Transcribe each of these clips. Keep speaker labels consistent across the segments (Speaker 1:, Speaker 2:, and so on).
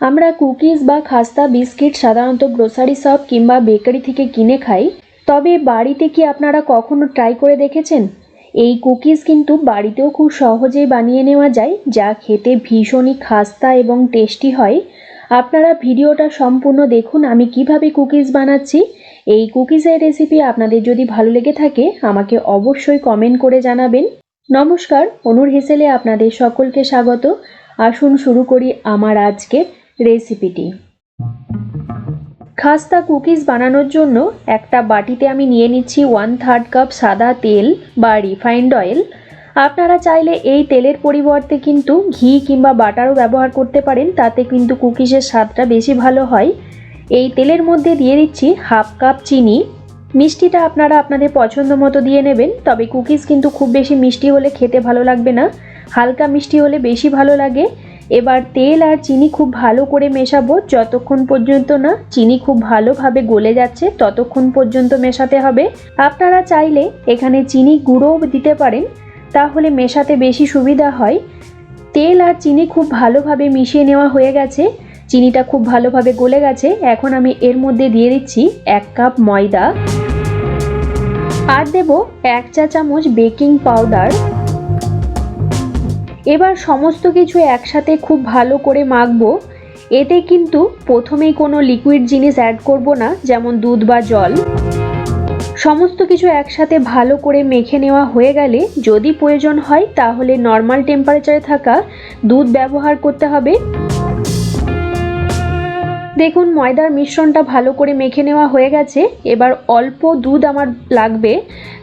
Speaker 1: আমরা কুকিজ বা খাস্তা, বিস্কিট, সাধারণত গ্রোসারি শপ কিংবা বেকারি থেকে কিনে খাই। তবে বাড়িতে কি আপনারা কখনো ট্রাই করে দেখেছেন? এই কুকিজ কিন্তু বাড়িতেও খুব সহজেই বানিয়ে নেওয়া যায়, যা খেতে ভীষণই খাস্তা এবং টেস্টি হয়। আপনারা ভিডিওটা সম্পূর্ণ দেখুন, আমি কীভাবে কুকিজ বানাচ্ছি। এই কুকিজের রেসিপি আপনাদের যদি ভালো লেগে থাকে, আমাকে অবশ্যই কমেন্ট করে জানাবেন। নমস্কার, অনুর হেসেলে আপনাদের সকলকে স্বাগত। আসুন শুরু করি আমার আজকের রেসিপিটি। খাস্তা কুকিজ বানানোর জন্য একটা বাটিতে আমি নিয়ে নিচ্ছি ওয়ান থার্ড কাপ সাদা তেল বা রিফাইন্ড অয়েল আপনারা চাইলে এই তেলের পরিবর্তে কিন্তু ঘি কিংবা বাটারও ব্যবহার করতে পারেন, তাতে কিন্তু কুকিজের স্বাদটা বেশি ভালো হয়। এই তেলের মধ্যে দিয়ে দিচ্ছি হাফ কাপ চিনি। মিষ্টিটা আপনারা আপনাদের পছন্দ মতো দিয়ে নেবেন, তবে কুকিজ কিন্তু খুব বেশি মিষ্টি হলে খেতে ভালো লাগবে না। হালকা মিষ্টি হলে বেশি ভালো লাগে। এবার তেল আর চিনি খুব ভালো করে মেশাবো, যতক্ষণ পর্যন্ত না চিনি খুব ভালোভাবে গলে যাচ্ছে, ততক্ষণ পর্যন্ত মেশাতে হবে। আপনারা চাইলে এখানে চিনি গুঁড়োও দিতে পারেন, তাহলে মেশাতে বেশি সুবিধা হয়। তেল আর চিনি খুব ভালোভাবে মিশিয়ে নেওয়া হয়ে গেছে, চিনিটা খুব ভালোভাবে গলে গেছে, এখন আমি এর মধ্যে দিয়ে দিচ্ছি এক কাপ ময়দা। আর দেব এক চা চামচ বেকিং পাউডার। এবার সমস্ত কিছু একসাথে খুব ভালো করে মাখবো। এতে কিন্তু প্রথমেই কোনো লিকুইড জিনিস অ্যাড করব না, যেমন দুধ বা জল। সমস্ত কিছু একসাথে ভালো করে মেখে নেওয়া হয়ে গেলে যদি প্রয়োজন হয় তাহলে নর্মাল টেম্পারেচারে থাকা দুধ ব্যবহার করতে হবে। দেখুন, ময়দার মিশ্রণটা ভালো করে মেখে নেওয়া হয়ে গেছে। এবার অল্প দুধ আমার লাগবে,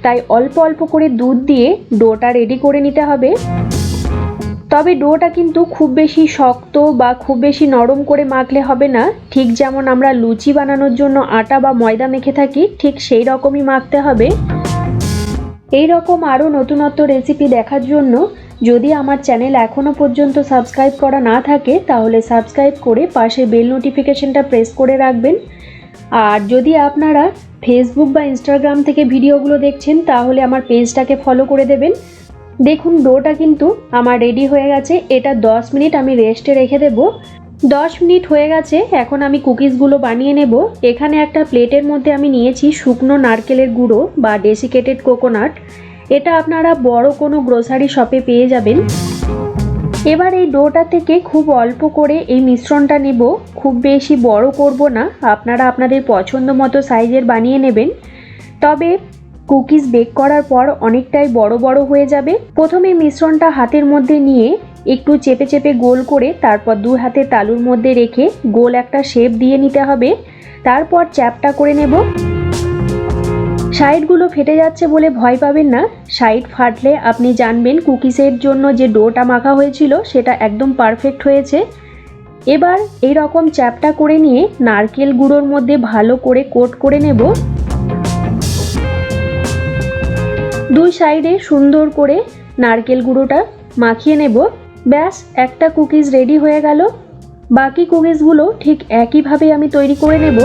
Speaker 1: তাই অল্প অল্প করে দুধ দিয়ে ডোটা রেডি করে নিতে হবে। তবে ডোটা কিন্তু খুব বেশি শক্ত বা খুব বেশি নরম করে মাখলে হবে না। ঠিক যেমন আমরা লুচি বানানোর জন্য আটা বা ময়দা মেখে থাকি, ঠিক সেই রকমই মাখতে হবে। এই রকম আরও নতুনত্ব রেসিপি দেখার জন্য যদি আমার চ্যানেল এখনও পর্যন্ত সাবস্ক্রাইব করা না থাকে, তাহলে সাবস্ক্রাইব করে পাশে বেল নোটিফিকেশনটা প্রেস করে রাখবেন। আর যদি আপনারা ফেসবুক বা ইনস্টাগ্রাম থেকে ভিডিওগুলো দেখছেন, তাহলে আমার পেজটাকে ফলো করে দেবেন। দেখুন, ডোটা কিন্তু আমার রেডি হয়ে গেছে। এটা 10 মিনিট আমি রেস্টে রেখে দেব। 10 মিনিট হয়ে গেছে, এখন আমি কুকিজগুলো বানিয়ে নেব। এখানে একটা প্লেটের মধ্যে আমি নিয়েছি শুকনো নারকেলের গুঁড়ো বা ডেসিকেটেড কোকোনাট এটা আপনারা বড় কোনো গ্রোসারি শপে পেয়ে যাবেন। এবার এই ডোটা থেকে খুব অল্প করে এই মিশ্রণটা নেব। খুব বেশি বড় করব না, আপনারা আপনাদের পছন্দ মতো সাইজের বানিয়ে নেবেন। তবে কুকিজ বেক করার পর অনেকটাই বড় বড় হয়ে যাবে। প্রথমে মিশ্রণটা হাতের মধ্যে নিয়ে একটু চেপে চেপে গোল করে তারপর দু হাতে তালুর মধ্যে রেখে গোল একটা শেপ দিয়ে নিতে হবে। তারপর চ্যাপটা করে নেব। সাইডগুলো ফেটে যাচ্ছে বলে ভয় পাবেন না। সাইড ফাটলে আপনি জানবেন কুকিজের জন্য যে ডোটা মাখা হয়েছিল সেটা একদম পারফেক্ট হয়েছে। এবার এই রকম চ্যাপটা করে নিয়ে নারকেল গুঁড়োর মধ্যে ভালো করে কোট করে নেব। দুই সাইডে সুন্দর করে নারকেল গুঁড়োটা মাখিয়ে নেব। ব্যাস, একটা কুকিজ রেডি হয়ে গেল। বাকি কুকিজগুলো ঠিক একইভাবে আমি তৈরি করে নেব।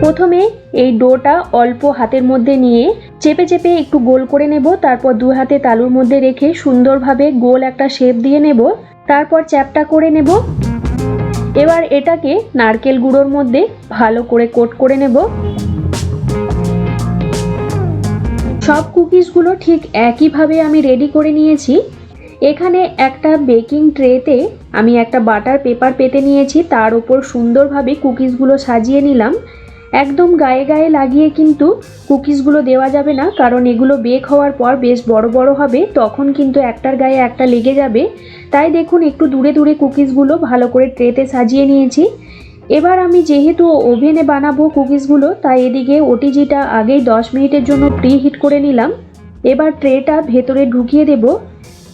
Speaker 1: প্রথমে এই ডোটা অল্প হাতের মধ্যে নিয়ে চেপে চেপে একটু গোল করে নেব। তারপর দু হাতে তালুর মধ্যে রেখে সুন্দরভাবে গোল একটা শেপ দিয়ে নেব। তারপর চ্যাপটা করে নেব। এবার এটাকে নারকেল গুঁড়োর মধ্যে ভালো করে কোট করে নেব। সব কুকিজগুলো ঠিক একইভাবে আমি রেডি করে নিয়েছি। এখানে একটা বেকিং ট্রেতে আমি একটা বাটার পেপার পেতে নিয়েছি, তার উপর সুন্দরভাবে কুকিজগুলো সাজিয়ে নিলাম। একদম গায়ে গায়ে লাগিয়ে কিন্তু কুকিজগুলো দেওয়া যাবে না, কারণ এগুলো বেক হওয়ার পর বেশ বড় বড় হবে, তখন কিন্তু একটার গায়ে একটা লেগে যাবে। তাই দেখুন, একটু দূরে দূরে কুকিজগুলো ভালো করে ট্রেতে সাজিয়ে নিয়েছি। এবার আমি যেহেতু ওভেনে বানাবো কুকিজগুলো, তাই এদিকে ওটিজিটা আগেই 10 মিনিটের জন্য প্রি হিট করে নিলাম। এবার ট্রেটা ভেতরে ঢুকিয়ে দেব।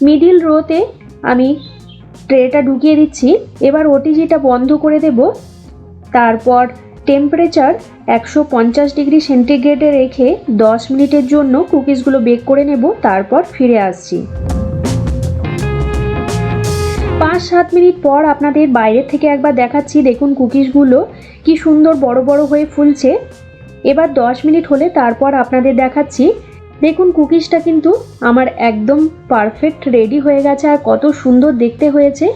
Speaker 1: মিডিল রোতে আমি ট্রেটা ঢুকিয়ে দিচ্ছি। এবার ওটিজিটা বন্ধ করে দেব। তারপর টেম্পারেচার একশো পঞ্চাশ ডিগ্রি সেন্টিগ্রেডে রেখে 10 মিনিটের জন্য কুকিজগুলো বেক করে নেব। তারপর ফিরে আসছি। পাঁচ সাত মিনিট পর আপনাদের বাইরের থেকে একবার দেখাচ্ছি। দেখুন কুকিজগুলো কি সুন্দর বড় বড় হয়ে ফুলছে। এবার দশ মিনিট হলে তারপর আপনাদের দেখাচ্ছি। দেখুন কুকিজটা কিন্তু আমার একদম পারফেক্ট রেডি হয়ে গেছে আর কত সুন্দর দেখতে হয়েছে।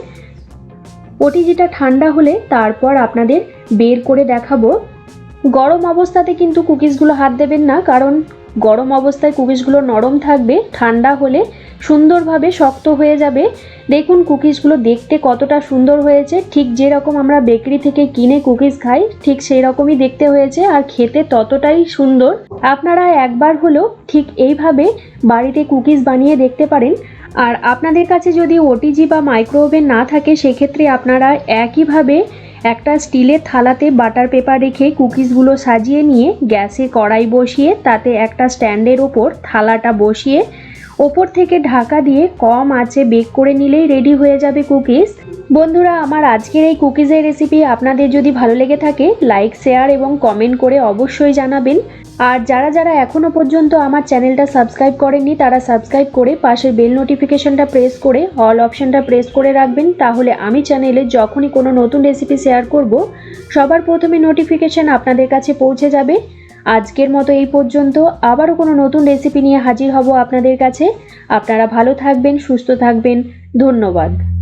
Speaker 1: ওটি যেটা ঠান্ডা হলে তারপর আপনাদের বের করে দেখাবো। গরম অবস্থাতে কিন্তু কুকিজগুলো হাত দেবেন না, কারণ গরম অবস্থায় কুকিজগুলো নরম থাকবে। ঠান্ডা হলে সুন্দরভাবে শক্ত হয়ে যাবে। দেখুন কুকিজগুলো দেখতে কতটা সুন্দর হয়েছে। ঠিক যেরকম আমরা বেকারি থেকে কিনে কুকিজ খাই, ঠিক সেই রকমই দেখতে হয়েছে আর খেতে ততটাই সুন্দর। আপনারা একবার হলেও ঠিক এইভাবে বাড়িতে কুকিজ বানিয়ে দেখতে পারেন। আর আপনাদের কাছে যদি ওটিজি বা মাইক্রো ওভেন না থাকে, সেক্ষেত্রে আপনারা একইভাবে একটা স্টিলের থালাতে বাটার পেপার রেখে কুকিজগুলো সাজিয়ে নিয়ে গ্যাসে কড়াই বসিয়ে, তাতে একটা স্ট্যান্ডের ওপর থালাটা বসিয়ে ওপর থেকে ঢাকা দিয়ে কম আঁচে বেক করে নিলেই রেডি হয়ে যাবে কুকিজ। বন্ধুরা, আমার আজকের এই কুকিজের রেসিপি আপনাদের যদি ভালো লেগে থাকে লাইক শেয়ার এবং কমেন্ট করে অবশ্যই জানাবেন। আর যারা যারা এখনও পর্যন্ত আমার চ্যানেলটা সাবস্ক্রাইব করেননি, তারা সাবস্ক্রাইব করে পাশের বেল নোটিফিকেশনটা প্রেস করে অল অপশনটা প্রেস করে রাখবেন। তাহলে আমি চ্যানেলে যখনই কোনো নতুন রেসিপি শেয়ার করব, সবার প্রথমে নোটিফিকেশন আপনাদের কাছে পৌঁছে যাবে। আজকের মতো এই পর্যন্ত। আবারও কোনো নতুন রেসিপি নিয়ে হাজির হব আপনাদের কাছে। আপনারা ভালো থাকবেন, সুস্থ থাকবেন। ধন্যবাদ।